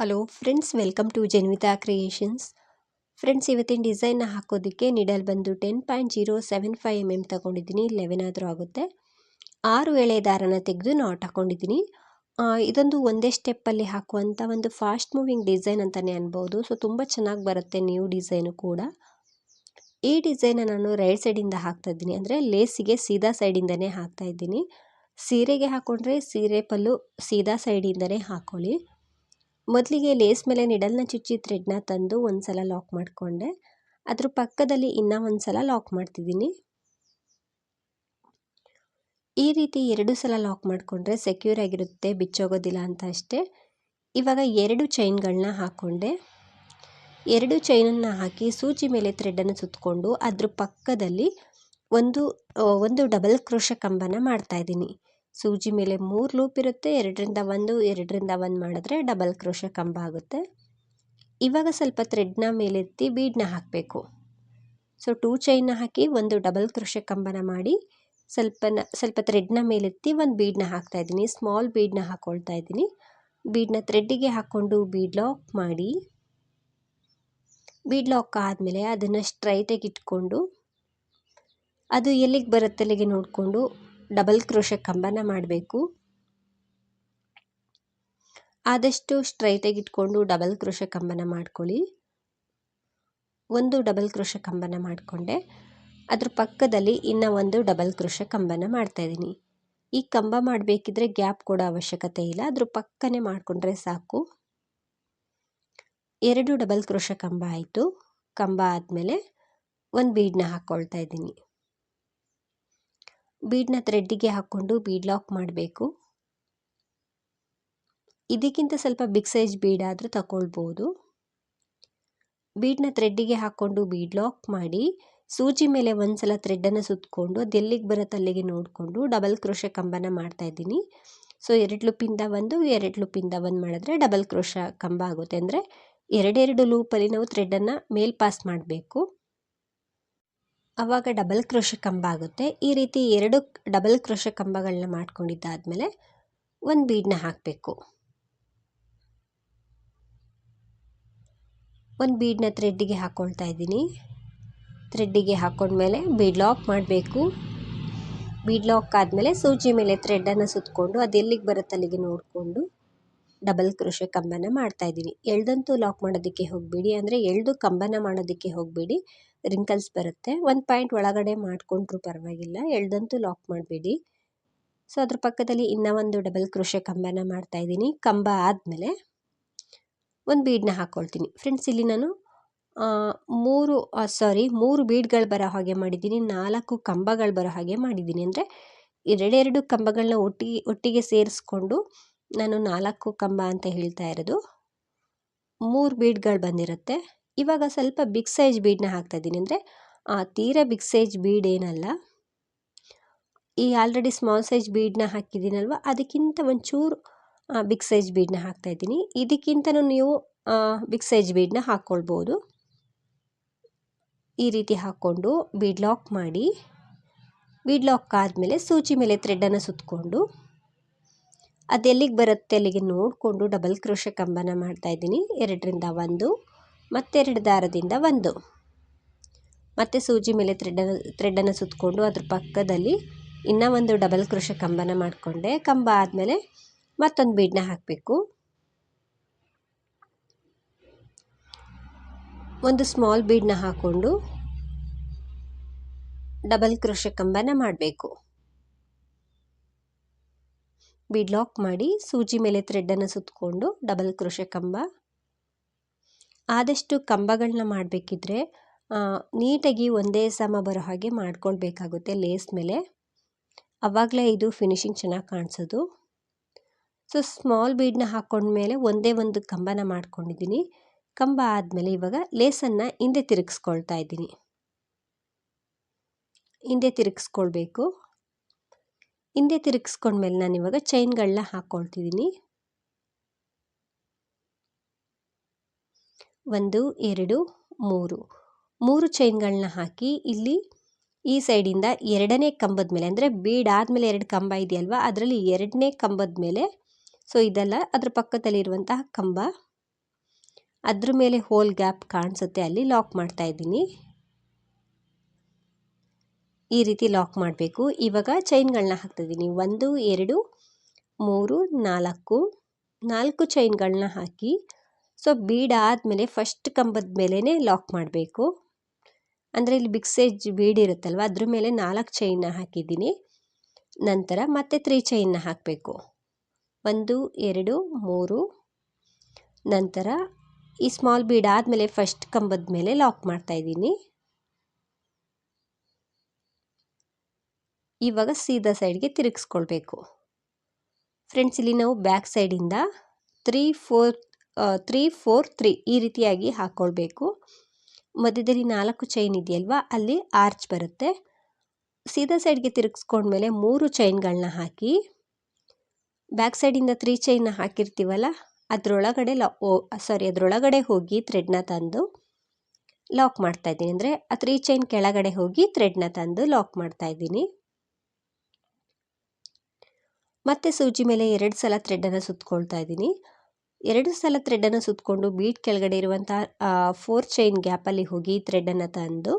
Hello friends welcome to Janvitha creations friends ಇವತ್ತಿನ ಡಿಸೈನ್ನ ಹಾಕೋದಕ್ಕೆ ನಿಡಲ್ ಬಂದು ten point zero seven five M M ತೊಗೊಂಡಿದ್ದೀನಿ. ಲೆವೆನ್ ಆದರೂ ಆಗುತ್ತೆ. ಆರು ಎಳೆ ದಾರನ ತೆಗೆದು ನಾಟ್ ಹಾಕ್ಕೊಂಡಿದ್ದೀನಿ ಇದೊಂದು ಒಂದೇ ಸ್ಟೆಪ್ಪಲ್ಲಿ ಹಾಕುವಂಥ ಒಂದು ಫಾಸ್ಟ್ ಮೂವಿಂಗ್ ಡಿಸೈನ್ ಅಂತಲೇ ಅನ್ಬೋದು. ಸೊ ತುಂಬ ಚೆನ್ನಾಗಿ ಬರುತ್ತೆ ನ್ಯೂ ಡಿಸೈನು ಕೂಡ. ಈ ಡಿಸೈನ ನಾನು ರೈಟ್ ಸೈಡಿಂದ ಹಾಕ್ತಾ ಇದ್ದೀನಿ. ಅಂದರೆ ಲೇಸಿಗೆ ಸೀದಾ ಸೈಡಿಂದನೇ ಹಾಕ್ತಾ ಇದ್ದೀನಿ. ಸೀರೆಗೆ ಹಾಕ್ಕೊಂಡ್ರೆ ಸೀರೆ ಪಲ್ಲು ಸೀದಾ ಸೈಡಿಂದನೇ ಹಾಕ್ಕೊಳ್ಳಿ ಮೊದಲಿಗೆ ಲೇಸ್ ಮೇಲೆ ನಿಡಲ್ನ ಚುಚ್ಚಿ ಥ್ರೆಡ್ನ ತಂದು ಒಂದು ಸಲ ಲಾಕ್ ಮಾಡಿಕೊಂಡೆ. ಅದ್ರ ಪಕ್ಕದಲ್ಲಿ ಇನ್ನೂ ಒಂದು ಸಲ ಲಾಕ್ ಮಾಡ್ತಿದ್ದೀನಿ. ಈ ರೀತಿ ಎರಡು ಸಲ ಲಾಕ್ ಮಾಡಿಕೊಂಡ್ರೆ ಸೆಕ್ಯೂರ್ ಆಗಿರುತ್ತೆ, ಬಿಚ್ಚೋಗೋದಿಲ್ಲ ಅಂತ ಅಷ್ಟೇ. ಇವಾಗ ಎರಡು ಚೈನ್ಗಳನ್ನ ಹಾಕ್ಕೊಂಡೆ ಎರಡು ಚೈನನ್ನು ಹಾಕಿ ಸೂಜಿ ಮೇಲೆ ಥ್ರೆಡನ್ನು ಸುತ್ತಕೊಂಡು ಅದ್ರ ಪಕ್ಕದಲ್ಲಿ ಒಂದು ಒಂದು ಡಬಲ್ ಕ್ರೋಶ ಕಂಬನ ಮಾಡ್ತಾಯಿದ್ದೀನಿ ಸೂಜಿ ಮೇಲೆ ಮೂರು ಲೂಪ್ ಇರುತ್ತೆ, ಎರಡರಿಂದ ಒಂದು ಎರಡರಿಂದ ಒಂದು ಮಾಡಿದ್ರೆ ಡಬಲ್ ಕ್ರೋಶ ಕಂಬ ಆಗುತ್ತೆ. ಇವಾಗ ಸ್ವಲ್ಪ ಥ್ರೆಡ್ನ ಮೇಲೆತ್ತಿ ಬೀಡನ್ನ ಹಾಕಬೇಕು. ಸೊ ಟೂ ಚೈನ್ನ ಹಾಕಿ ಒಂದು ಡಬಲ್ ಕ್ರೋಶ ಕಂಬನ ಮಾಡಿ ಸ್ವಲ್ಪ ಸ್ವಲ್ಪ ಥ್ರೆಡ್ನ ಮೇಲೆತ್ತಿ ಒಂದು ಬೀಡನ್ನ ಹಾಕ್ತಾ ಇದ್ದೀನಿ. ಸ್ಮಾಲ್ ಬೀಡನ್ನ ಹಾಕ್ಕೊಳ್ತಾ ಇದ್ದೀನಿ. ಬೀಡನ್ನ ಥ್ರೆಡ್ಡಿಗೆ ಹಾಕ್ಕೊಂಡು ಬೀಡ್ ಲಾಕ್ ಮಾಡಿ ಬೀಡ್ ಲಾಕ್ ಆದಮೇಲೆ ಅದನ್ನು ಸ್ಟ್ರೈಟಾಗಿ ಇಟ್ಕೊಂಡು ಅದು ಎಲ್ಲಿಗೆ ಬರುತ್ತೆ ಅಲ್ಲಿಗೆ ನೋಡಿಕೊಂಡು ಡಬಲ್ ಕ್ರೋಶ ಕಂಬನ ಮಾಡಬೇಕು. ಆದಷ್ಟು ಸ್ಟ್ರೈಟಾಗಿ ಇಟ್ಕೊಂಡು ಡಬಲ್ ಕ್ರೋಶ ಕಂಬನ ಮಾಡ್ಕೊಳ್ಳಿ. ಒಂದು ಡಬಲ್ ಕ್ರೋಶ ಕಂಬನ ಮಾಡಿಕೊಂಡೆ. ಅದ್ರ ಪಕ್ಕದಲ್ಲಿ ಇನ್ನೂ ಒಂದು ಡಬಲ್ ಕ್ರೋಶ ಕಂಬನ ಮಾಡ್ತಾಯಿದ್ದೀನಿ ಈ ಕಂಬ ಮಾಡಬೇಕಿದ್ರೆ ಗ್ಯಾಪ್ ಕೊಡೋ ಅವಶ್ಯಕತೆ ಇಲ್ಲ. ಅದ್ರ ಪಕ್ಕನೇ ಮಾಡಿಕೊಂಡ್ರೆ ಸಾಕು. ಎರಡು ಡಬಲ್ ಕ್ರೋಶ ಕಂಬ ಆಯಿತು. ಕಂಬ ಆದಮೇಲೆ ಒಂದು ಬೀಡನ್ನ ಹಾಕ್ಕೊಳ್ತಾ ಇದ್ದೀನಿ. ಬೀಡನ್ನ ಥ್ರೆಡ್ಡಿಗೆ ಹಾಕ್ಕೊಂಡು ಬೀಡ್ ಲಾಕ್ ಮಾಡಬೇಕು. ಇದಕ್ಕಿಂತ ಸ್ವಲ್ಪ ಬಿಗ್ ಸೈಜ್ ಬೀಡ್ ಆದರೂ ತಗೊಳ್ಬೋದು ಬೀಡ್ನ ಥ್ರೆಡ್ಡಿಗೆ ಹಾಕ್ಕೊಂಡು ಬೀಡ್ ಲಾಕ್ ಮಾಡಿ, ಸೂಜಿ ಮೇಲೆ ಒಂದು ಸಲ ಥ್ರೆಡ್ಡನ್ನು ಸುತ್ತಕೊಂಡು ಅದು ಎಲ್ಲಿಗೆ ಬರುತ್ತೆ ಅಲ್ಲಿಗೆ ನೋಡಿಕೊಂಡು ಡಬಲ್ ಕ್ರೋಶ ಕಂಬನ ಮಾಡ್ತಾ ಇದ್ದೀನಿ. ಸೊ ಎರಡು ಲೂಪಿಂದ ಒಂದು, ಎರಡು ಲೂಪಿಂದ ಒಂದು ಮಾಡಿದ್ರೆ ಡಬಲ್ ಕ್ರೋಶ ಕಂಬ ಆಗುತ್ತೆ. ಅಂದರೆ ಎರಡೆರಡು ಲೂಪಲ್ಲಿ ನಾವು ಥ್ರೆಡ್ಡನ್ನು ಮೇಲ್ ಪಾಸ್ ಮಾಡಬೇಕು. ಆವಾಗ ಡಬಲ್ ಕ್ರೋಶ ಕಂಬ ಆಗುತ್ತೆ. ಈ ರೀತಿ ಎರಡು ಡಬಲ್ ಕ್ರೋಶ ಕಂಬಗಳನ್ನ ಮಾಡ್ಕೊಂಡಿದ್ದಾದಮೇಲೆ ಒಂದು ಬೀಡನ್ನ ಹಾಕಬೇಕು. ಒಂದು ಬೀಡನ್ನ ಥ್ರೆಡ್ಡಿಗೆ ಹಾಕ್ಕೊಳ್ತಾ ಇದ್ದೀನಿ. ಥ್ರೆಡ್ಡಿಗೆ ಹಾಕ್ಕೊಂಡ್ಮೇಲೆ ಬೀಡ್ ಲಾಕ್ ಮಾಡಬೇಕು. ಬೀಡ್ ಲಾಕ್ ಆದಮೇಲೆ ಸೂಜಿ ಮೇಲೆ ಥ್ರೆಡ್ಡನ್ನು ಸುತ್ತಕೊಂಡು ಅದು ಎಲ್ಲಿಗೆ ಬರುತ್ತೆ ಅಲ್ಲಿಗೆ ನೋಡಿಕೊಂಡು ಡಬಲ್ ಕ್ರೋಶ ಕಂಬನ ಮಾಡ್ತಾಯಿದ್ದೀನಿ ಎಳ್ದಂತೂ ಲಾಕ್ ಮಾಡೋದಕ್ಕೆ ಹೋಗಬೇಡಿ. ಅಂದರೆ ಎಳ್ದು ಕಂಬನ ಮಾಡೋದಕ್ಕೆ ಹೋಗಬೇಡಿ. ರಿಂಕಲ್ಸ್ ಬರುತ್ತೆ. ಒಂದು ಪಾಯಿಂಟ್ ಒಳಗಡೆ ಮಾಡಿಕೊಂಡ್ರೂ ಪರವಾಗಿಲ್ಲ. ಎಳ್ದಂತೂ ಲಾಕ್ ಮಾಡಬೇಡಿ. ಸೊ ಅದ್ರ ಪಕ್ಕದಲ್ಲಿ ಇನ್ನೂ ಒಂದು ಡಬಲ್ ಕ್ರೋಶೆ ಕಂಬನ ಮಾಡ್ತಾಯಿದ್ದೀನಿ ಕಂಬ ಆದಮೇಲೆ ಒಂದು ಬೀಡನ್ನ ಹಾಕ್ಕೊಳ್ತೀನಿ ಫ್ರೆಂಡ್ಸ್ ಇಲ್ಲಿ ನಾನು ಮೂರು ಸಾರಿ ಮೂರು ಬೀಡ್ಗಳು ಬರೋ ಹಾಗೆ ಮಾಡಿದ್ದೀನಿ. ನಾಲ್ಕು ಕಂಬಗಳು ಬರೋ ಹಾಗೆ ಮಾಡಿದ್ದೀನಿ. ಅಂದರೆ ಎರಡೆರಡು ಕಂಬಗಳನ್ನ ಒಟ್ಟಿಗೆ ಒಟ್ಟಿಗೆ ಸೇರಿಸ್ಕೊಂಡು ನಾನು ನಾಲ್ಕು ಕಂಬ ಅಂತ ಹೇಳ್ತಾ ಇರೋದು. ಮೂರು ಬೀಡ್ಗಳು ಬಂದಿರುತ್ತೆ. ಇವಾಗ ಸ್ವಲ್ಪ ಬಿಗ್ ಸೈಜ್ ಬೀಡನ್ನ ಹಾಕ್ತಾಯಿದ್ದೀನಿ ಅಂದರೆ ತೀರ ಬಿಗ್ ಸೈಜ್ ಬೀಡ್ ಏನಲ್ಲ. ಈ ಆಲ್ರೆಡಿ ಸ್ಮಾಲ್ ಸೈಜ್ ಬೀಡ್ನ ಹಾಕಿದ್ದೀನಲ್ವ? ಅದಕ್ಕಿಂತ ಒಂಚೂರು ಬಿಗ್ ಸೈಜ್ ಬೀಡನ್ನ ಹಾಕ್ತಾಯಿದ್ದೀನಿ ಇದಕ್ಕಿಂತಲೂ ನೀವು ಬಿಗ್ ಸೈಜ್ ಬೀಡನ್ನ ಹಾಕ್ಕೊಳ್ಬೋದು. ಈ ರೀತಿ ಹಾಕ್ಕೊಂಡು ಬೀಡ್ ಲಾಕ್ ಮಾಡಿ, ಬೀಡ್ ಲಾಕ್ ಆದಮೇಲೆ ಸೂಚಿ ಮೇಲೆ ಥ್ರೆಡ್ಡನ್ನು ಸುತ್ತಕೊಂಡು ಅದೆಲ್ಲಿಗೆ ಬರುತ್ತೆ ಅಲ್ಲಿಗೆ ನೋಡಿಕೊಂಡು ಡಬಲ್ ಕ್ರೋಶ ಕಂಬನ ಮಾಡ್ತಾಯಿದ್ದೀನಿ ಎರಡರಿಂದ ಒಂದು. ಮತ್ತೆರಡು ದಾರದಿಂದ ಒಂದು. ಮತ್ತು ಸೂಜಿ ಮೇಲೆ ಥ್ರೆಡ್ಡನ್ನು ಥ್ರೆಡ್ಡನ್ನು ಸುತ್ತಕೊಂಡು ಅದ್ರ ಪಕ್ಕದಲ್ಲಿ ಇನ್ನೂ ಒಂದು ಡಬಲ್ ಕ್ರೋಶ ಕಂಬನ ಮಾಡಿಕೊಂಡೆ. ಕಂಬ ಆದಮೇಲೆ ಮತ್ತೊಂದು ಬೀಡನ್ನ ಹಾಕಬೇಕು. ಒಂದು ಸ್ಮಾಲ್ ಬೀಡನ್ನ ಹಾಕ್ಕೊಂಡು ಡಬಲ್ ಕ್ರೋಶ ಕಂಬನ ಮಾಡಬೇಕು. ಬೀಡ್ ಲಾಕ್ ಮಾಡಿ ಸೂಜಿ ಮೇಲೆ ಥ್ರೆಡ್ಡನ್ನು ಸುತ್ತಕೊಂಡು ಡಬಲ್ ಕ್ರೋಶ ಕಂಬ ಆದಷ್ಟು ಕಂಬಗಳನ್ನ ಮಾಡಬೇಕಿದ್ರೆ ನೀಟಾಗಿ ಒಂದೇ ಸಮ ಬರೋ ಹಾಗೆ ಮಾಡ್ಕೊಳ್ಬೇಕಾಗುತ್ತೆ ಲೇಸ್ ಮೇಲೆ. ಅವಾಗಲೇ ಇದು ಫಿನಿಶಿಂಗ್ ಚೆನ್ನಾಗಿ ಕಾಣಿಸೋದು. ಸೊ, ಸ್ಮಾಲ್ ಬೀಡನ್ನ ಹಾಕ್ಕೊಂಡ್ಮೇಲೆ ಒಂದೇ ಒಂದು ಕಂಬನ ಮಾಡ್ಕೊಂಡಿದ್ದೀನಿ. ಕಂಬ ಆದಮೇಲೆ ಇವಾಗ ಲೇಸನ್ನು ಹಿಂದೆ ತಿರುಗಿಸ್ಕೊಳ್ತಾ ಇದ್ದೀನಿ. ಹಿಂದೆ ತಿರುಗಿಸ್ಕೊಳ್ಬೇಕು. ಹಿಂದೆ ತಿರುಗಿಸ್ಕೊಂಡ್ಮೇಲೆ ನಾನು ಇವಾಗ ಚೈನ್ಗಳನ್ನ ಹಾಕ್ಕೊಳ್ತಿದ್ದೀನಿ ಒಂದು, ಎರಡು, ಮೂರು. ಮೂರು ಚೈನ್ಗಳನ್ನ ಹಾಕಿ ಇಲ್ಲಿ ಈ ಸೈಡಿಂದ ಎರಡನೇ ಕಂಬದ ಮೇಲೆ, ಅಂದರೆ ಬೀಡ್ ಆದಮೇಲೆ ಎರಡು ಕಂಬ ಇದೆಯಲ್ವ, ಅದರಲ್ಲಿ ಎರಡನೇ ಕಂಬದ ಮೇಲೆ ಸೊ ಇದೆಲ್ಲ ಅದ್ರ ಪಕ್ಕದಲ್ಲಿರುವಂತಹ ಕಂಬ. ಅದ್ರ ಮೇಲೆ ಹೋಲ್ ಗ್ಯಾಪ್ ಕಾಣಿಸುತ್ತೆ, ಅಲ್ಲಿ ಲಾಕ್ ಮಾಡ್ತಾ ಇದ್ದೀನಿ. ಈ ರೀತಿ ಲಾಕ್ ಮಾಡಬೇಕು. ಇವಾಗ ಚೈನ್ಗಳನ್ನ ಹಾಕ್ತಿದ್ದೀನಿ ಒಂದು, ಎರಡು, ಮೂರು, ನಾಲ್ಕು. ನಾಲ್ಕು ಚೈನ್ಗಳನ್ನ ಹಾಕಿ ಸೊ ಬೀಡ್ ಆದಮೇಲೆ ಫಸ್ಟ್ ಕಂಬದ ಮೇಲೇ ಲಾಕ್ ಮಾಡಬೇಕು. ಅಂದರೆ ಇಲ್ಲಿ ಬಿಕ್ಸೇಜ್ ಬೀಡ್ ಇರುತ್ತಲ್ವ, ಅದ್ರ ಮೇಲೆ ನಾಲ್ಕು ಚೈನ್ನ ಹಾಕಿದ್ದೀನಿ. ನಂತರ ಮತ್ತೆ ತ್ರೀ ಚೈನ್ನ ಹಾಕಬೇಕು. ಒಂದು, ಎರಡು, ಮೂರು. ನಂತರ ಈ ಸ್ಮಾಲ್ ಬೀಡ್ ಆದಮೇಲೆ ಫಸ್ಟ್ ಕಂಬದ ಮೇಲೆ ಲಾಕ್ ಮಾಡ್ತಾ ಇದ್ದೀನಿ. ಇವಾಗ ಸೀದಾ ಸೈಡ್ಗೆ ತಿರುಗಿಸ್ಕೊಳ್ಬೇಕು. ಫ್ರೆಂಡ್ಸ್ ಇಲ್ಲಿ ನಾವು ಬ್ಯಾಕ್ ಸೈಡಿಂದ three four three four three ಈ ರೀತಿಯಾಗಿ ಹಾಕ್ಕೊಳ್ಬೇಕು ಮಧ್ಯದಲ್ಲಿ ನಾಲ್ಕು ಚೈನ್ ಇದೆಯಲ್ವಾ? ಅಲ್ಲಿ ಆರ್ಚ್ ಬರುತ್ತೆ. ಸೀದಾ ಸೈಡ್ಗೆ ತಿರುಗಿಸ್ಕೊಂಡ್ಮೇಲೆ ಮೂರು ಚೈನ್ಗಳನ್ನ ಹಾಕಿ ಬ್ಯಾಕ್ ಸೈಡಿಂದ ತ್ರೀ ಚೈನ್ನ ಹಾಕಿರ್ತೀವಲ್ಲ, ಅದರೊಳಗಡೆ ಲಾ ಓ ಸಾರಿ ಅದರೊಳಗಡೆ ಹೋಗಿ ಥ್ರೆಡ್ನ ತಂದು ಲಾಕ್ ಮಾಡ್ತಾ ಇದ್ದೀನಿ. ಅಂದರೆ ಆ ತ್ರೀ ಚೈನ್ ಕೆಳಗಡೆ ಹೋಗಿ ಥ್ರೆಡ್ನ ತಂದು ಲಾಕ್ ಮಾಡ್ತಾ ಇದ್ದೀನಿ. ಮತ್ತೆ ಸೂಜಿ ಮೇಲೆ ಎರಡು ಸಲ ಥ್ರೆಡನ್ನು ಸುತ್ತಕೊಳ್ತಾ ಇದ್ದೀನಿ. ಎರಡು ಸಲ ಥ್ರೆಡನ್ನು ಸುತ್ತಕೊಂಡು ಬೀಟ್ ಕೆಳಗಡೆ ಇರುವಂಥ ಫೋರ್ ಚೈನ್ ಗ್ಯಾಪಲ್ಲಿ ಹೋಗಿ ಥ್ರೆಡನ್ನು ತಂದು,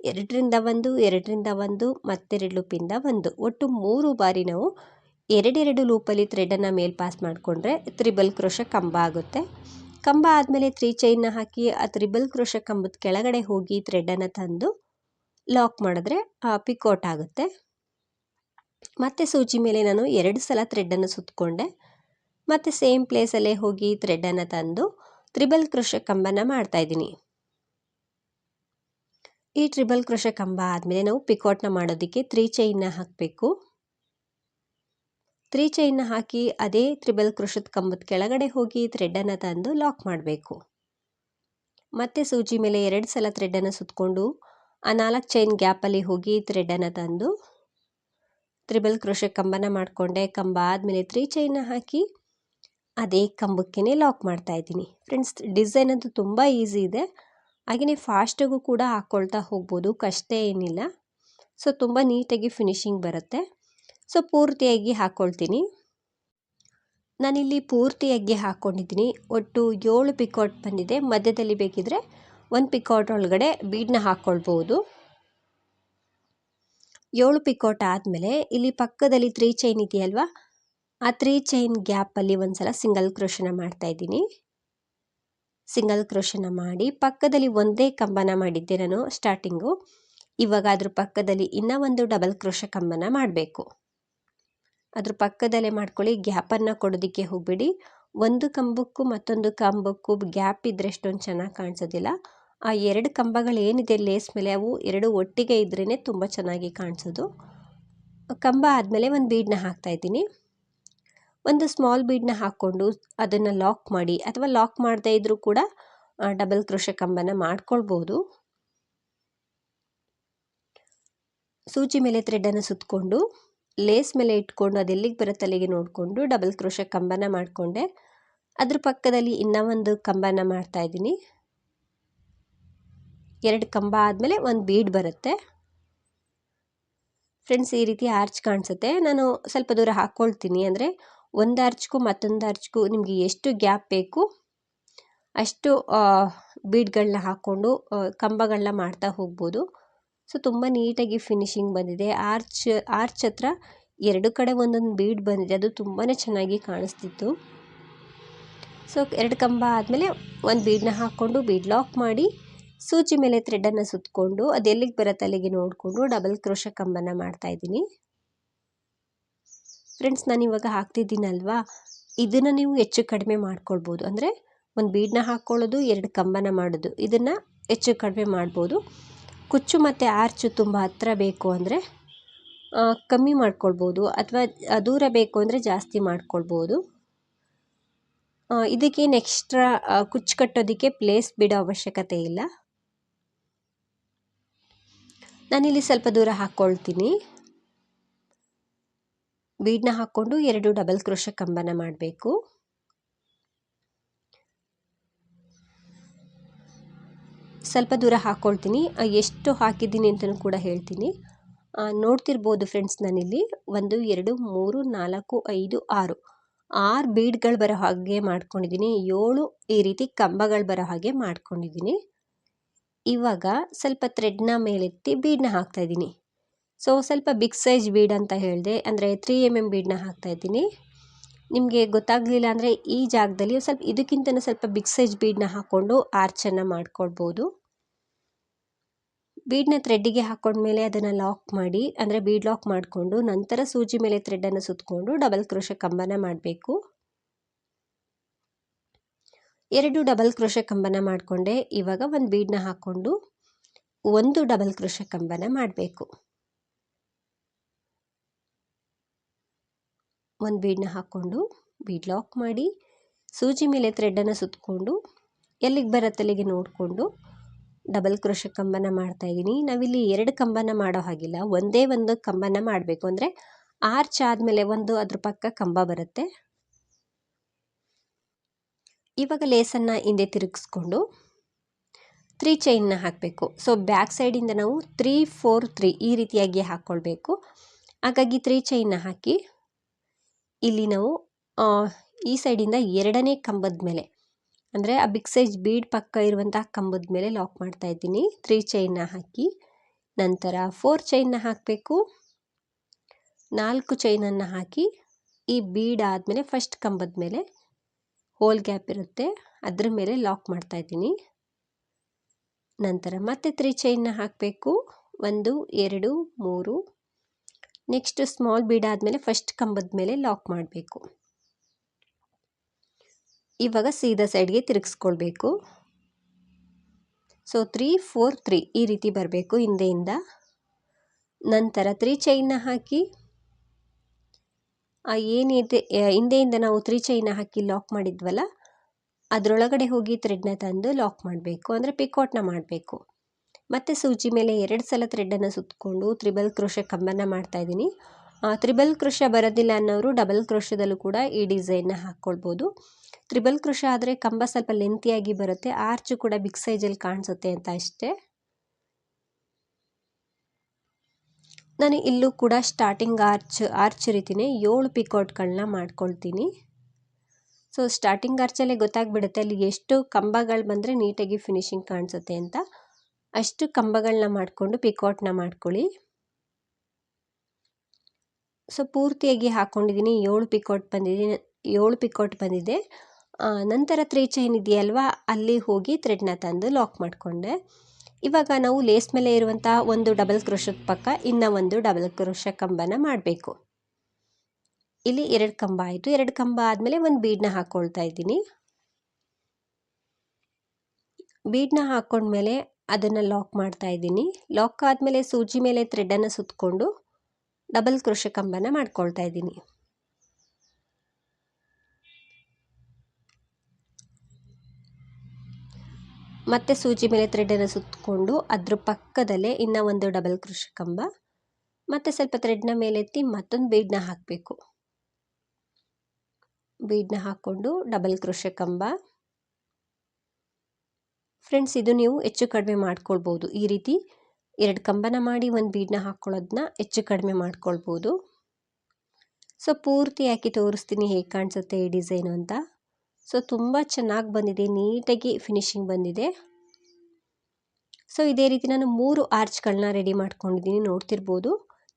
ಎರಡರಿಂದ ಒಂದು ಎರಡರಿಂದ ಒಂದು, ಮತ್ತೆರಡು ಲೂಪಿಂದ ಒಂದು. ಒಟ್ಟು ಮೂರು ಬಾರಿ ನಾವು ಎರಡೆರಡು ಲೂಪಲ್ಲಿ ಥ್ರೆಡನ್ನು ಮೇಲ್ ಪಾಸ್ ಮಾಡಿಕೊಂಡ್ರೆ ತ್ರಿಬಲ್ ಕ್ರೋಶ ಕಂಬ ಆಗುತ್ತೆ. ಕಂಬ ಆದಮೇಲೆ ತ್ರೀ ಚೈನ್ನ ಹಾಕಿ ಆ ತ್ರಿಬಲ್ ಕ್ರೋಶ ಕಂಬದ ಕೆಳಗಡೆ ಹೋಗಿ ಥ್ರೆಡನ್ನು ತಂದು ಲಾಕ್ ಮಾಡಿದ್ರೆ ಪಿಕೋಟ್ ಆಗುತ್ತೆ. ಮತ್ತೆ ಸೂಜಿ ಮೇಲೆ ನಾನು ಎರಡು ಸಲ ಥ್ರೆಡನ್ನು ಸುತ್ತಕೊಂಡೆ ಮತ್ತು ಸೇಮ್ ಪ್ಲೇಸಲ್ಲೇ ಹೋಗಿ ಥ್ರೆಡನ್ನು ತಂದು ತ್ರಿಬಲ್ ಕೃಷ ಕಂಬನ ಮಾಡ್ತಾಯಿದ್ದೀನಿ ಈ ಟ್ರಿಬಲ್ ಕೃಷ ಕಂಬ ಆದಮೇಲೆ ನಾವು ಪಿಕೋಟ್ನ ಮಾಡೋದಕ್ಕೆ ತ್ರೀ ಚೈನ್ನ ಹಾಕಬೇಕು. ತ್ರೀ ಚೈನ್ನ ಹಾಕಿ ಅದೇ ತ್ರಿಬಲ್ ಕೃಷದ ಕಂಬದ ಕೆಳಗಡೆ ಹೋಗಿ ಥ್ರೆಡನ್ನು ತಂದು ಲಾಕ್ ಮಾಡಬೇಕು. ಮತ್ತೆ ಸೂಜಿ ಮೇಲೆ ಎರಡು ಸಲ ಥ್ರೆಡನ್ನು ಸುತ್ತಕೊಂಡು ಆ ನಾಲ್ಕು ಚೈನ್ ಗ್ಯಾಪಲ್ಲಿ ಹೋಗಿ ಥ್ರೆಡನ್ನು ತಂದು ತ್ರಿಬಲ್ ಕೃಷ ಕಂಬನ ಮಾಡಿಕೊಂಡೆ. ಕಂಬ ಆದಮೇಲೆ ತ್ರೀ ಚೈನ್ನ ಹಾಕಿ ಅದೇ ಕಂಬಕ್ಕೇ ಲಾಕ್ ಮಾಡ್ತಾ ಇದ್ದೀನಿ. ಫ್ರೆಂಡ್ಸ್ ಡಿಸೈನ್ ಅಂತೂ ತುಂಬ ಈಸಿ ಇದೆ. ಹಾಗೆಯೇ ಫಾಸ್ಟಾಗೂ ಕೂಡ ಹಾಕ್ಕೊಳ್ತಾ ಹೋಗ್ಬೋದು, ಕಷ್ಟ ಏನಿಲ್ಲ. ಸೊ ತುಂಬ ನೀಟಾಗಿ ಫಿನಿಶಿಂಗ್ ಬರುತ್ತೆ. ಸೊ ಪೂರ್ತಿಯಾಗಿ ಹಾಕ್ಕೊಳ್ತೀನಿ ನಾನಿಲ್ಲಿ ಪೂರ್ತಿಯಾಗಿ ಹಾಕ್ಕೊಂಡಿದ್ದೀನಿ ಒಟ್ಟು ಏಳು ಪಿಕೌಟ್ ಬಂದಿದೆ. ಮಧ್ಯದಲ್ಲಿ ಬೇಕಿದ್ರೆ ಒಂದು ಪಿಕೌಟ್ ಒಳಗಡೆ ಬೀಡನ್ನ ಹಾಕ್ಕೊಳ್ಬೋದು ಏಳು ಪಿಕೋಟ್ ಆದಮೇಲೆ ಇಲ್ಲಿ ಪಕ್ಕದಲ್ಲಿ ತ್ರೀ ಚೈನ್ ಇದೆಯಲ್ವಾ? ಆ ತ್ರೀ ಚೈನ್ ಗ್ಯಾಪಲ್ಲಿ ಒಂದು ಸಲ ಸಿಂಗಲ್ ಕ್ರೋಶನ ಮಾಡ್ತಾಯಿದ್ದೀನಿ ಸಿಂಗಲ್ ಕ್ರೋಶನ ಮಾಡಿ ಪಕ್ಕದಲ್ಲಿ ಒಂದೇ ಕಂಬನ ಮಾಡಿದ್ದೆ ನಾನು ಸ್ಟಾರ್ಟಿಂಗು ಇವಾಗ ಅದ್ರ ಪಕ್ಕದಲ್ಲಿ ಇನ್ನೂ ಒಂದು ಡಬಲ್ ಕ್ರೋಶ ಕಂಬನ ಮಾಡಬೇಕು. ಅದ್ರ ಪಕ್ಕದಲ್ಲೇ ಮಾಡ್ಕೊಳ್ಳಿ ಗ್ಯಾಪನ್ನು ಕೊಡೋದಕ್ಕೆ ಹೋಗ್ಬಿಡಿ. ಒಂದು ಕಂಬಕ್ಕೂ ಮತ್ತೊಂದು ಕಂಬಕ್ಕೂ ಗ್ಯಾಪ್ ಇದ್ದರೆ ಎಷ್ಟೊಂದು ಚೆನ್ನಾಗಿ ಕಾಣಿಸೋದಿಲ್ಲ. ಆ ಎರಡು ಕಂಬಗಳು ಏನಿದೆ ಲೇಸ್ ಮೇಲೆ, ಅವು ಎರಡು ಒಟ್ಟಿಗೆ ಇದ್ರೇ ತುಂಬ ಚೆನ್ನಾಗಿ ಕಾಣಿಸೋದು. ಕಂಬ ಆದಮೇಲೆ ಒಂದು ಬೀಡನ್ನ ಹಾಕ್ತಾಯಿದ್ದೀನಿ ಒಂದು ಸ್ಮಾಲ್ ಬೀಡನ್ನ ಹಾಕ್ಕೊಂಡು ಅದನ್ನು ಲಾಕ್ ಮಾಡಿ ಅಥವಾ ಲಾಕ್ ಮಾಡದೇ ಇದ್ದರೂ ಕೂಡ ಡಬಲ್ ಕ್ರೋಶ ಕಂಬನ ಮಾಡ್ಕೊಳ್ಬೋದು. ಸೂಜಿ ಮೇಲೆ ಥ್ರೆಡನ್ನು ಸುತ್ತಕೊಂಡು ಲೇಸ್ ಮೇಲೆ ಇಟ್ಕೊಂಡು ಅದೆಲ್ಲಿಗೆ ಬರುತ್ತೆ ಅಲ್ಲಿಗೆ ನೋಡಿಕೊಂಡು ಡಬಲ್ ಕ್ರೋಶ ಕಂಬನ ಮಾಡಿಕೊಂಡೆ. ಅದ್ರ ಪಕ್ಕದಲ್ಲಿ ಇನ್ನೂ ಒಂದು ಕಂಬನ ಮಾಡ್ತಾಯಿದ್ದೀನಿ ಎರಡು ಕಂಬ ಆದಮೇಲೆ ಒಂದು ಬೀಡ್ ಬರುತ್ತೆ. ಫ್ರೆಂಡ್ಸ್ ಈ ರೀತಿ ಆರ್ಚ್ ಕಾಣಿಸುತ್ತೆ. ನಾನು ಸ್ವಲ್ಪ ದೂರ ಹಾಕ್ಕೊಳ್ತೀನಿ. ಅಂದರೆ ಒಂದು ಅರ್ಚ್ಗೂ ಮತ್ತೊಂದು ಅರ್ಚ್ಗೂ ನಿಮಗೆ ಎಷ್ಟು ಗ್ಯಾಪ್ ಬೇಕು, ಅಷ್ಟು ಬೀಡ್ಗಳನ್ನ ಹಾಕ್ಕೊಂಡು ಕಂಬಗಳನ್ನ ಮಾಡ್ತಾ ಹೋಗ್ಬೋದು. ಸೊ, ತುಂಬ ನೀಟಾಗಿ ಫಿನಿಶಿಂಗ್ ಬಂದಿದೆ. ಆರ್ಚ್ ಆರ್ಚ್ ಹತ್ರ ಎರಡು ಕಡೆ ಒಂದೊಂದು ಬೀಡ್ ಬಂದಿದೆ. ಅದು ತುಂಬಾ ಚೆನ್ನಾಗಿ ಕಾಣಿಸ್ತಿತ್ತು. ಸೊ, ಎರಡು ಕಂಬ ಆದಮೇಲೆ ಒಂದು ಬೀಡನ್ನ ಹಾಕ್ಕೊಂಡು ಬೀಡ್ ಲಾಕ್ ಮಾಡಿ ಸೂಜಿ ಮೇಲೆ ಥ್ರೆಡನ್ನು ಸುತ್ತಕೊಂಡು ಅದೆಲ್ಲಿಗೆ ಬರುತ್ತೆ ಅಲ್ಲಿಗೆ ನೋಡಿಕೊಂಡು ಡಬಲ್ ಕ್ರೋಶ ಕಂಬನ ಮಾಡ್ತಾ ಇದ್ದೀನಿ. ಫ್ರೆಂಡ್ಸ್ ನಾನು ಇವಾಗ ಹಾಕ್ತಿದ್ದೀನಲ್ವಾ? ಇದನ್ನು ನೀವು ಹೆಚ್ಚು ಕಡಿಮೆ ಮಾಡ್ಕೊಳ್ಬೋದು. ಅಂದರೆ ಒಂದು ಬೀಡನ್ನ ಹಾಕ್ಕೊಳ್ಳೋದು ಎರಡು ಕಂಬನ ಮಾಡೋದು. ಇದನ್ನು ಹೆಚ್ಚು ಕಡಿಮೆ ಮಾಡ್ಬೋದು. ಕುಚ್ಚು ಮತ್ತು ಆರ್ಚು ತುಂಬ ಹತ್ತಿರ ಬೇಕು ಅಂದರೆ ಕಮ್ಮಿ ಮಾಡ್ಕೊಳ್ಬೋದು. ಅಥವಾ ದೂರ ಬೇಕು ಅಂದರೆ ಜಾಸ್ತಿ ಮಾಡ್ಕೊಳ್ಬೋದು. ಇದಕ್ಕೇನು ಎಕ್ಸ್ಟ್ರಾ ಕುಚ್ಚು ಕಟ್ಟೋದಕ್ಕೆ ಪ್ಲೇಸ್ ಬಿಡೋ ಅವಶ್ಯಕತೆ ಇಲ್ಲ. ನಾನಿಲ್ಲಿ ಸ್ವಲ್ಪ ದೂರ ಹಾಕ್ಕೊಳ್ತೀನಿ ಬೀಡನ್ನ ಹಾಕ್ಕೊಂಡು ಎರಡು ಡಬಲ್ ಕ್ರೋಶ ಕಂಬನ ಮಾಡಬೇಕು. ಸ್ವಲ್ಪ ದೂರ ಹಾಕ್ಕೊಳ್ತೀನಿ ಎಷ್ಟು ಹಾಕಿದ್ದೀನಿ ಅಂತಲೂ ಕೂಡ ಹೇಳ್ತೀನಿ. ನೋಡ್ತಿರ್ಬೋದು ಫ್ರೆಂಡ್ಸ್ ನಾನಿಲ್ಲಿ. ಒಂದು, ಎರಡು, ಮೂರು, ನಾಲ್ಕು, ಐದು, ಆರು. ಆರು ಬೀಡ್ಗಳು ಬರೋ ಹಾಗೆ ಮಾಡ್ಕೊಂಡಿದ್ದೀನಿ. ಏಳು ಈ ರೀತಿ ಕಂಬಗಳು ಬರೋ ಹಾಗೆ ಮಾಡ್ಕೊಂಡಿದ್ದೀನಿ. ಇವಾಗ ಸ್ವಲ್ಪ ಥ್ರೆಡ್ನ ಮೇಲೆತ್ತಿ ಬೀಡನ್ನ ಹಾಕ್ತಾಯಿದ್ದೀನಿ ಸೊ ಸ್ವಲ್ಪ ಬಿಗ್ ಸೈಜ್ ಬೀಡ್ ಅಂತ ಹೇಳಿದೆ. ಅಂದರೆ ತ್ರೀ ಎಂ ಎಂ ಬೀಡನ್ನ ಹಾಕ್ತಾಯಿದ್ದೀನಿ ನಿಮಗೆ ಗೊತ್ತಾಗಲಿಲ್ಲ ಅಂದರೆ ಈ ಜಾಗದಲ್ಲಿ ಸ್ವಲ್ಪ ಇದಕ್ಕಿಂತಲೂ ಸ್ವಲ್ಪ ಬಿಗ್ ಸೈಜ್ ಬೀಡನ್ನ ಹಾಕ್ಕೊಂಡು ಆರ್ಚನ್ನು ಮಾಡ್ಕೊಳ್ಬೋದು. ಬೀಡನ್ನ ಥ್ರೆಡ್ಡಿಗೆ ಹಾಕ್ಕೊಂಡ್ಮೇಲೆ ಅದನ್ನು ಲಾಕ್ ಮಾಡಿ, ಅಂದರೆ ಬೀಡ್ ಲಾಕ್ ಮಾಡಿಕೊಂಡು ನಂತರ ಸೂಜಿ ಮೇಲೆ ಥ್ರೆಡ್ಡನ್ನು ಸುತ್ತಕೊಂಡು ಡಬಲ್ ಕ್ರೋಶ ಕಂಬನ ಮಾಡಬೇಕು. ಎರಡು ಡಬಲ್ ಕ್ರೋಶ ಕಂಬನ ಮಾಡಿಕೊಂಡೆ. ಇವಾಗ ಒಂದು ಬೀಡನ್ನ ಹಾಕ್ಕೊಂಡು ಒಂದು ಡಬಲ್ ಕ್ರೋಶ ಕಂಬನ ಮಾಡಬೇಕು. ಒಂದು ಬೀಡನ್ನ ಹಾಕ್ಕೊಂಡು ಬೀಡ್ ಲಾಕ್ ಮಾಡಿ ಸೂಜಿ ಮೇಲೆ ಥ್ರೆಡ್ಡನ್ನು ಸುತ್ತಕೊಂಡು ಎಲ್ಲಿಗೆ ಬರುತ್ತೆ ಅಲ್ಲಿಗೆ ನೋಡಿಕೊಂಡು ಡಬಲ್ ಕ್ರೋಶ ಕಂಬನ ಮಾಡ್ತಾಯಿದ್ದೀನಿ ನಾವಿಲ್ಲಿ ಎರಡು ಕಂಬನ ಮಾಡೋ ಹಾಗಿಲ್ಲ. ಒಂದೇ ಒಂದು ಕಂಬನ ಮಾಡಬೇಕು. ಅಂದರೆ ಆರ್ಚ್ ಆದಮೇಲೆ ಒಂದು ಅದ್ರ ಪಕ್ಕ ಕಂಬ ಬರುತ್ತೆ. ಇವಾಗ ಲೇಸನ್ನು ಹಿಂದೆ ತಿರುಗಿಸ್ಕೊಂಡು ತ್ರೀ ಚೈನ್ನ ಹಾಕಬೇಕು. ಸೊ ಬ್ಯಾಕ್ ಸೈಡಿಂದ ನಾವು ತ್ರೀ ಫೋರ್ ತ್ರೀ ಈ ರೀತಿಯಾಗಿ ಹಾಕ್ಕೊಳ್ಬೇಕು. ಹಾಗಾಗಿ ತ್ರೀ ಚೈನ್ನ ಹಾಕಿ ಇಲ್ಲಿ ನಾವು ಈ ಸೈಡಿಂದ ಎರಡನೇ ಕಂಬದ ಮೇಲೆ, ಅಂದರೆ ಆ ಬಿಗ್ ಸೈಜ್ ಬೀಡ್ ಪಕ್ಕ ಇರುವಂತಹ ಕಂಬದ ಮೇಲೆ ಲಾಕ್ ಮಾಡ್ತಾ ಇದ್ದೀನಿ. ತ್ರೀ ಚೈನ್ನ ಹಾಕಿ, ನಂತರ ಫೋರ್ ಚೈನ್ನ ಹಾಕಬೇಕು. ನಾಲ್ಕು ಚೈನನ್ನು ಹಾಕಿ, ಈ ಬೀಡ್ ಆದಮೇಲೆ ಫಸ್ಟ್ ಕಂಬದ ಮೇಲೆ ಹೋಲ್ ಗ್ಯಾಪ್ ಇರುತ್ತೆ, ಅದ್ರ ಮೇಲೆ ಲಾಕ್ ಮಾಡ್ತಾ ಇದ್ದೀನಿ. ನಂತರ ಮತ್ತೆ ತ್ರೀ ಚೈನ್ನ ಹಾಕಬೇಕು. ಒಂದು, ಎರಡು, ಮೂರು ನೆಕ್ಸ್ಟ್ ಸ್ಮಾಲ್ ಬೀಡ್ ಆದಮೇಲೆ ಫಸ್ಟ್ ಕಂಬದ ಮೇಲೆ ಲಾಕ್ ಮಾಡಬೇಕು. ಇವಾಗ ಸೀದಾ ಸೈಡ್ಗೆ ತಿರುಗಿಸ್ಕೊಳ್ಬೇಕು. ಸೊ ತ್ರೀ ಫೋರ್ ತ್ರೀ ಈ ರೀತಿ ಬರಬೇಕು ಹಿಂದೆಯಿಂದ. ನಂತರ ತ್ರೀ ಚೈನ್ನ ಹಾಕಿ ಏನಿದೆ ಹಿಂದೆಯಿಂದ ನಾವು ತ್ರೀ ಚೈನ್ನ ಹಾಕಿ ಲಾಕ್ ಮಾಡಿದ್ವಲ್ಲ, ಅದರೊಳಗಡೆ ಹೋಗಿ ಥ್ರೆಡ್ನ ತಂದು ಲಾಕ್ ಮಾಡಬೇಕು. ಅಂದರೆ ಪಿಕೌಟ್ನ ಮಾಡಬೇಕು. ಮತ್ತು ಸೂಜಿ ಮೇಲೆ ಎರಡು ಸಲ ಥ್ರೆಡ್ಡನ್ನು ಸುತ್ತಕೊಂಡು ತ್ರಿಬಲ್ ಕ್ರೋಶ ಕಂಬನ ಮಾಡ್ತಾಯಿದ್ದೀನಿ ತ್ರಿಬಲ್ ಕ್ರೋಶ ಬರೋದಿಲ್ಲ ಅನ್ನೋರು ಡಬಲ್ ಕ್ರೋಶದಲ್ಲೂ ಕೂಡ ಈ ಡಿಸೈನ್ನ ಹಾಕ್ಕೊಳ್ಬೋದು ತ್ರಿಬಲ್ ಕ್ರೋಶ ಆದರೆ ಕಂಬ ಸ್ವಲ್ಪ ಲೆಂತಿಯಾಗಿ ಬರುತ್ತೆ. ಆರ್ಚು ಕೂಡ ಬಿಗ್ ಸೈಜಲ್ಲಿ ಕಾಣಿಸುತ್ತೆ ಅಂತ ಅಷ್ಟೇ. ನಾನು ಇಲ್ಲೂ ಕೂಡ ಸ್ಟಾರ್ಟಿಂಗ್ ಆರ್ಚ್ ಆರ್ಚ್ ರೀತಿಯೇ ಏಳು ಪಿಕೌಟ್ಗಳನ್ನ ಮಾಡ್ಕೊಳ್ತೀನಿ. ಸೊ ಸ್ಟಾರ್ಟಿಂಗ್ ಆರ್ಚಲ್ಲೇ ಗೊತ್ತಾಗ್ಬಿಡುತ್ತೆ ಅಲ್ಲಿ ಎಷ್ಟು ಕಂಬಗಳು ಬಂದರೆ ನೀಟಾಗಿ ಫಿನಿಶಿಂಗ್ ಕಾಣಿಸುತ್ತೆ ಅಂತ. ಅಷ್ಟು ಕಂಬಗಳನ್ನ ಮಾಡಿಕೊಂಡು, ಪಿಕೌಟ್ನ ಮಾಡ್ಕೊಳ್ಳಿ. ಸೊ, ಪೂರ್ತಿಯಾಗಿ ಹಾಕ್ಕೊಂಡಿದ್ದೀನಿ ಏಳು ಪಿಕೌಟ್ ಬಂದಿದೆ, ಏಳು ಪಿಕೋಟ್ ಬಂದಿದೆ. ನಂತರ ತ್ರೀ ಚೈನ್ ಇದೆಯಲ್ವಾ, ಅಲ್ಲಿ ಹೋಗಿ ಥ್ರೆಡ್ನ ತಂದು ಲಾಕ್ ಮಾಡಿಕೊಂಡೆ. ಇವಾಗ ನಾವು ಲೇಸ್ ಮೇಲೆ ಇರುವಂಥ ಒಂದು ಡಬಲ್ ಕ್ರೋಶದ ಪಕ್ಕ ಇನ್ನು ಒಂದು ಡಬಲ್ ಕ್ರೋಶ ಕಂಬನ ಮಾಡಬೇಕು. ಇಲ್ಲಿ ಎರಡು ಕಂಬ ಆಯಿತು. ಎರಡು ಕಂಬ ಆದಮೇಲೆ ಒಂದು ಬೀಡನ್ನ ಹಾಕ್ಕೊಳ್ತಾ ಇದ್ದೀನಿ. ಬೀಡನ್ನ ಹಾಕ್ಕೊಂಡ್ಮೇಲೆ ಅದನ್ನು ಲಾಕ್ ಮಾಡ್ತಾ ಇದ್ದೀನಿ. ಲಾಕ್ ಆದಮೇಲೆ ಸೂಜಿ ಮೇಲೆ ಥ್ರೆಡನ್ನು ಸುತ್ತಕೊಂಡು ಡಬಲ್ ಕ್ರೋಶ ಕಂಬನ ಮಾಡ್ಕೊಳ್ತಾ ಇದ್ದೀನಿ. ಮತ್ತೆ ಸೂಜಿ ಮೇಲೆ ಥ್ರೆಡನ್ನು ಸುತ್ತಕೊಂಡು ಅದ್ರ ಪಕ್ಕದಲ್ಲೇ ಇನ್ನೂ ಒಂದು ಡಬಲ್ ಕ್ರೋಶ ಕಂಬ. ಮತ್ತು ಸ್ವಲ್ಪ ಥ್ರೆಡ್ನ ಮೇಲೆತ್ತಿ ಮತ್ತೊಂದು ಬೀಡನ್ನ ಹಾಕಬೇಕು. ಬೀಡನ್ನ ಹಾಕ್ಕೊಂಡು ಡಬಲ್ ಕ್ರೋಶ ಕಂಬ. ಫ್ರೆಂಡ್ಸ್ ಇದು ನೀವು ಹೆಚ್ಚು ಕಡಿಮೆ ಮಾಡ್ಕೊಳ್ಬೋದು. ಈ ರೀತಿ ಎರಡು ಕಂಬನ ಮಾಡಿ ಒಂದು ಬೀಡನ್ನ ಹಾಕ್ಕೊಳ್ಳೋದನ್ನ ಹೆಚ್ಚು ಕಡಿಮೆ ಮಾಡ್ಕೊಳ್ಬೋದು. ಸೊ ಪೂರ್ತಿ ಹಾಕಿ ತೋರಿಸ್ತೀನಿ ಹೇಗೆ ಕಾಣಿಸುತ್ತೆ ಈ ಡಿಸೈನು ಅಂತ. ಸೊ ತುಂಬ ಚೆನ್ನಾಗಿ ಬಂದಿದೆ, ನೀಟಾಗಿ ಫಿನಿಶಿಂಗ್ ಬಂದಿದೆ. ಸೊ ಇದೇ ರೀತಿ ನಾನು ಮೂರು ಆರ್ಚ್ಗಳನ್ನ ರೆಡಿ ಮಾಡ್ಕೊಂಡಿದ್ದೀನಿ, ನೋಡ್ತಿರ್ಬೋದು.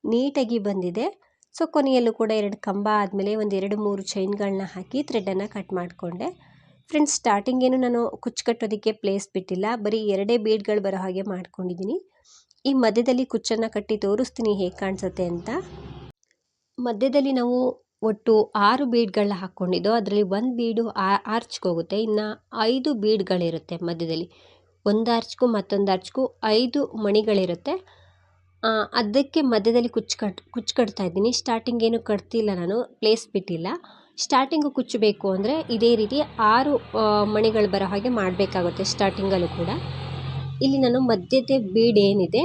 ನೀಟಾಗಿ ಬಂದಿದೆ. ಸೊ ಕೊನೆಯಲ್ಲೂ ಕೂಡ ಎರಡು ಕಂಬ ಆದಮೇಲೆ ಒಂದು ಎರಡು ಮೂರು ಚೈನ್ಗಳನ್ನ ಹಾಕಿ ಥ್ರೆಡನ್ನು ಕಟ್ ಮಾಡಿಕೊಂಡೆ. ಫ್ರೆಂಡ್ಸ್ ಸ್ಟಾರ್ಟಿಂಗೇನು ನಾನು ಕುಚ್ಚು ಕಟ್ಟೋದಕ್ಕೆ ಪ್ಲೇಸ್ ಬಿಟ್ಟಿಲ್ಲ. ಬರೀ ಎರಡೇ ಬೀಡ್ಗಳು ಬರೋ ಹಾಗೆ ಮಾಡ್ಕೊಂಡಿದ್ದೀನಿ ಈ ಮಧ್ಯದಲ್ಲಿ ಕುಚ್ಚನ್ನು ಕಟ್ಟಿ ತೋರಿಸ್ತೀನಿ ಹೇಗೆ ಕಾಣಿಸುತ್ತೆ ಅಂತ. ಮಧ್ಯದಲ್ಲಿ ನಾವು ಒಟ್ಟು ಆರು ಬೀಡ್ಗಳನ್ನ ಹಾಕ್ಕೊಂಡಿದ್ದೋ ಅದರಲ್ಲಿ ಒಂದು ಬೀಡು ಆರ್ಚ್ಗೆ ಹೋಗುತ್ತೆ. ಇನ್ನು ಐದು ಬೀಡ್ಗಳಿರುತ್ತೆ ಮಧ್ಯದಲ್ಲಿ. ಒಂದು ಆರ್ಚ್ಗೂ ಮತ್ತೊಂದು ಆರ್ಚ್ಗೂ ಐದು ಮಣಿಗಳಿರುತ್ತೆ. ಅದಕ್ಕೆ ಮಧ್ಯದಲ್ಲಿ ಕುಚ್ಚು ಕಟ್ ಕುಚ್ಚು ಕಟ್ತಾ ಇದ್ದೀನಿ. ಸ್ಟಾರ್ಟಿಂಗ್ ಏನು ಕಟ್ತಿಲ್ಲ ನಾನು. ಪ್ಲೇಸ್ ಬಿಟ್ಟಿಲ್ಲ. ಸ್ಟಾರ್ಟಿಂಗು ಕುಚ್ಚಬೇಕು ಅಂದರೆ ಇದೇ ರೀತಿ ಆರು ಮಣಿಗಳು ಬರೋ ಹಾಗೆ ಮಾಡಬೇಕಾಗುತ್ತೆ ಸ್ಟಾರ್ಟಿಂಗಲ್ಲೂ ಕೂಡ. ಇಲ್ಲಿ ನಾನು ಮಧ್ಯದ ಬೀಡ್ ಏನಿದೆ,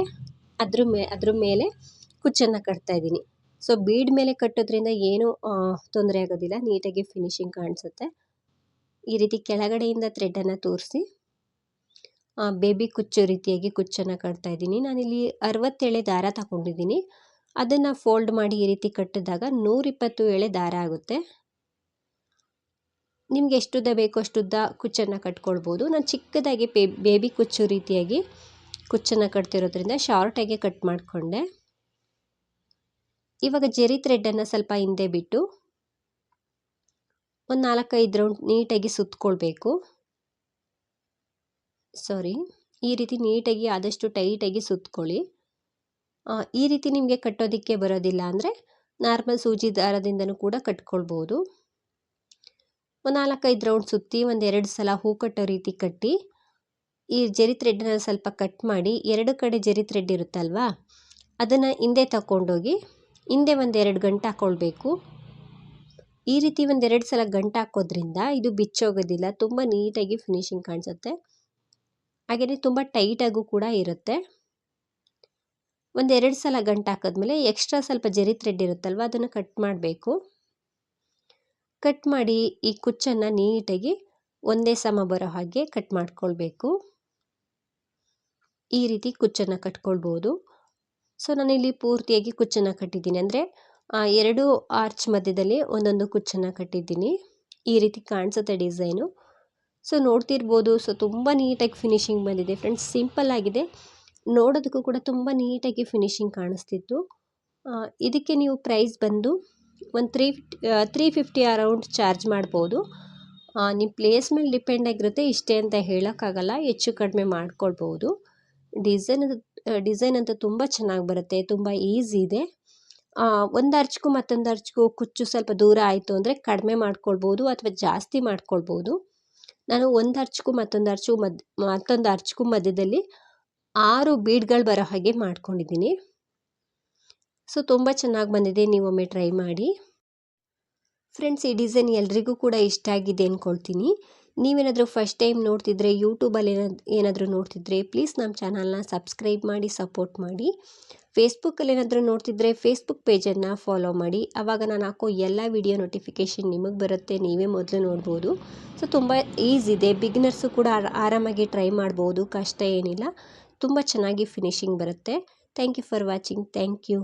ಅದ್ರ ಮೇ, ಅದ್ರ ಮೇಲೆ ಕುಚ್ಚನ್ನು ಕಟ್ತಾ ಇದ್ದೀನಿ. ಸೊ ಬೀಡ್ ಮೇಲೆ ಕಟ್ಟೋದ್ರಿಂದ ಏನೂ ತೊಂದರೆ ಆಗೋದಿಲ್ಲ, ನೀಟಾಗಿ ಫಿನಿಶಿಂಗ್ ಕಾಣಿಸುತ್ತೆ. ಈ ರೀತಿ ಕೆಳಗಡೆಯಿಂದ ಥ್ರೆಡನ್ನು ತೋರಿಸಿ ಬೇಬಿ ಕುಚ್ಚು ರೀತಿಯಾಗಿ ಕುಚ್ಚನ್ನು ಕಟ್ತಾ ಇದ್ದೀನಿ. ನಾನಿಲ್ಲಿ ಅರವತ್ತೇಳೆ ದಾರ ತಗೊಂಡಿದ್ದೀನಿ. ಅದನ್ನು ಫೋಲ್ಡ್ ಮಾಡಿ ಈ ರೀತಿ ಕಟ್ಟಿದಾಗ ನೂರಿಪ್ಪತ್ತು ಎಳೆ ದಾರ ಆಗುತ್ತೆ. ನಿಮ್ಗೆ ಬೇಕೋ ಅಷ್ಟುದ್ದ ಕುಚ್ಚನ್ನು ಕಟ್ಕೊಳ್ಬೋದು ನಾನು ಚಿಕ್ಕದಾಗಿ ಬೇಬಿ ಕುಚ್ಚು ರೀತಿಯಾಗಿ ಕುಚ್ಚನ್ನು ಕಟ್ತಿರೋದ್ರಿಂದ ಶಾರ್ಟಾಗಿ ಕಟ್ ಮಾಡಿಕೊಂಡೆ. ಇವಾಗ ಜೆರಿ ಥ್ರೆಡ್ಡನ್ನು ಸ್ವಲ್ಪ ಹಿಂದೆ ಬಿಟ್ಟು ಒಂದು ನಾಲ್ಕೈದು ರೌಂಡ್ ನೀಟಾಗಿ ಸುತ್ತಕೊಳ್ಬೇಕು ಸಾರಿ ಈ ರೀತಿ ನೀಟಾಗಿ ಆದಷ್ಟು ಟೈಟಾಗಿ ಸುತ್ತಕೊಳ್ಳಿ ಈ ರೀತಿ ನಿಮಗೆ ಕಟ್ಟೋದಕ್ಕೆ ಬರೋದಿಲ್ಲ ಅಂದರೆ ನಾರ್ಮಲ್ ಸೂಜಿ ದಾರದಿಂದನೂ ಕೂಡ ಕಟ್ಕೊಳ್ಬೋದು. ಒಂದು ನಾಲ್ಕೈದು ರೌಂಡ್ ಸುತ್ತಿ ಒಂದು ಎರಡು ಸಲ ಹೂ ಕಟ್ಟೋ ರೀತಿ ಕಟ್ಟಿ, ಈ ಜರಿ ಥ್ರೆಡ್ನ ಸ್ವಲ್ಪ ಕಟ್ ಮಾಡಿ, ಎರಡು ಕಡೆ ಜರಿ ಥ್ರೆಡ್ ಇರುತ್ತಲ್ವಾ, ಅದನ್ನು ಹಿಂದೆ ತಗೊಂಡೋಗಿ ಹಿಂದೆ ಒಂದು ಎರಡು ಗಂಟೆ ಹಾಕ್ಕೊಳ್ಬೇಕು ಈ ರೀತಿ ಒಂದೆರಡು ಸಲ ಗಂಟು ಹಾಕೋದ್ರಿಂದ ಇದು ಬಿಚ್ಚೋಗೋದಿಲ್ಲ, ತುಂಬ ನೀಟಾಗಿ ಫಿನಿಶಿಂಗ್ ಕಾಣಿಸುತ್ತೆ. ಹಾಗೆಯೇ ತುಂಬ ಟೈಟಾಗೂ ಕೂಡ ಇರುತ್ತೆ. ಒಂದೆರಡು ಸಲ ಗಂಟು ಹಾಕಿದ್ಮೇಲೆ ಎಕ್ಸ್ಟ್ರಾ ಸ್ವಲ್ಪ ಜರಿ ಥ್ರೆಡ್ ಇರುತ್ತಲ್ವ, ಅದನ್ನು ಕಟ್ ಮಾಡಬೇಕು. ಕಟ್ ಮಾಡಿ ಈ ಕುಚ್ಚನ್ನು ನೀಟಾಗಿ ಒಂದೇ ಸಮ ಬರೋ ಹಾಗೆ ಕಟ್ ಮಾಡ್ಕೊಳ್ಬೇಕು. ಈ ರೀತಿ ಕುಚ್ಚನ್ನು ಕಟ್ಕೊಳ್ಬೋದು. ಸೊ, ನಾನಿಲ್ಲಿ ಪೂರ್ತಿಯಾಗಿ ಕುಚ್ಚನ್ನು ಕಟ್ಟಿದ್ದೀನಿ. ಅಂದರೆ ಎರಡು ಆರ್ಚ್ ಮಧ್ಯದಲ್ಲಿ ಒಂದೊಂದು ಕುಚ್ಚನ್ನು ಕಟ್ಟಿದ್ದೀನಿ. ಈ ರೀತಿ ಕಾಣಿಸುತ್ತೆ ಡಿಸೈನು. ಸೊ, ನೋಡ್ತಿರ್ಬೋದು. ಸೊ, ತುಂಬ ನೀಟಾಗಿ ಫಿನಿಶಿಂಗ್ ಬಂದಿದೆ. ಫ್ರೆಂಡ್ಸ್, ಸಿಂಪಲ್ ಆಗಿದೆ. ನೋಡೋದಕ್ಕೂ ಕೂಡ ತುಂಬ ನೀಟಾಗಿ ಫಿನಿಶಿಂಗ್ ಕಾಣಿಸ್ತಿತ್ತು. ಇದಕ್ಕೆ ನೀವು ಪ್ರೈಸ್ ಬಂದು ಒಂದು three three fifty around charge ಮಾಡ್ಬೋದು. ನಿಮ್ಮ ಪ್ಲೇಸ್ ಮೇಲೆ ಡಿಪೆಂಡ್ ಆಗಿರುತ್ತೆ, ಇಷ್ಟೇ ಅಂತ ಹೇಳೋಕ್ಕಾಗಲ್ಲ, ಹೆಚ್ಚು ಕಡಿಮೆ ಮಾಡ್ಕೊಳ್ಬೋದು. ಡಿಸೈನ್ ಡಿಸೈನ್ ಅಂತ ತುಂಬ ಚೆನ್ನಾಗಿ ಬರುತ್ತೆ, ತುಂಬ ಈಸಿ ಇದೆ. ಒಂದು ಅರ್ಚ್ಗೂ ಮತ್ತೊಂದು ಅರ್ಚ್ಗೂ ಕುಚ್ಚು ಸ್ವಲ್ಪ ದೂರ ಆಯಿತು ಅಂದರೆ ಕಡಿಮೆ ಮಾಡ್ಕೊಳ್ಬೋದು ಅಥವಾ ಜಾಸ್ತಿ ಮಾಡ್ಕೊಳ್ಬೋದು. ನಾನು ಒಂದು ಅರ್ಚ್ಗೂ ಮತ್ತೊಂದು ಅರ್ಚು ಮದ್, ಮತ್ತೊಂದು ಅರ್ಚ್ಗೂ ಮಧ್ಯದಲ್ಲಿ ಆರು ಬೀಡ್ಗಳು ಬರೋ ಹಾಗೆ ಮಾಡ್ಕೊಂಡಿದ್ದೀನಿ. ಸೊ ತುಂಬ ಚೆನ್ನಾಗಿ ಬಂದಿದೆ ನೀವೊಮ್ಮೆ ಟ್ರೈ ಮಾಡಿ. ಫ್ರೆಂಡ್ಸ್ ಈ ಡಿಸೈನ್ ಎಲ್ರಿಗೂ ಕೂಡ ಇಷ್ಟ ಆಗಿದೆ ಅಂದ್ಕೊಳ್ತೀನಿ ನೀವೇನಾದರೂ ಫಸ್ಟ್ ಟೈಮ್ ನೋಡ್ತಿದ್ರೆ ಯೂಟ್ಯೂಬಲ್ಲಿ ಏನಾದ್ರು ಏನಾದರೂ ನೋಡ್ತಿದ್ರೆ ಪ್ಲೀಸ್ ನಮ್ಮ ಚಾನಲ್ನ ಸಬ್ಸ್ಕ್ರೈಬ್ ಮಾಡಿ ಸಪೋರ್ಟ್ ಮಾಡಿ. ಫೇಸ್ಬುಕ್ಕಲ್ಲಿ ಏನಾದರೂ ನೋಡ್ತಿದ್ರೆ ಫೇಸ್ಬುಕ್ ಪೇಜನ್ನು ಫಾಲೋ ಮಾಡಿ. ಆವಾಗ ನಾನು ಹಾಕೋ ಎಲ್ಲ ವಿಡಿಯೋ ನೋಟಿಫಿಕೇಷನ್ ನಿಮಗೆ ಬರುತ್ತೆ, ನೀವೇ ಮೊದಲು ನೋಡ್ಬೋದು. ಸೊ ತುಂಬ ಈಸಿ ಇದೆ. ಬಿಗ್ನರ್ಸು ಕೂಡ ಆರಾಮಾಗಿ ಟ್ರೈ ಮಾಡ್ಬೋದು, ಕಷ್ಟ ಏನಿಲ್ಲ. ತುಂಬ ಚೆನ್ನಾಗಿ ಫಿನಿಶಿಂಗ್ ಬರುತ್ತೆ. Thank you for watching thank you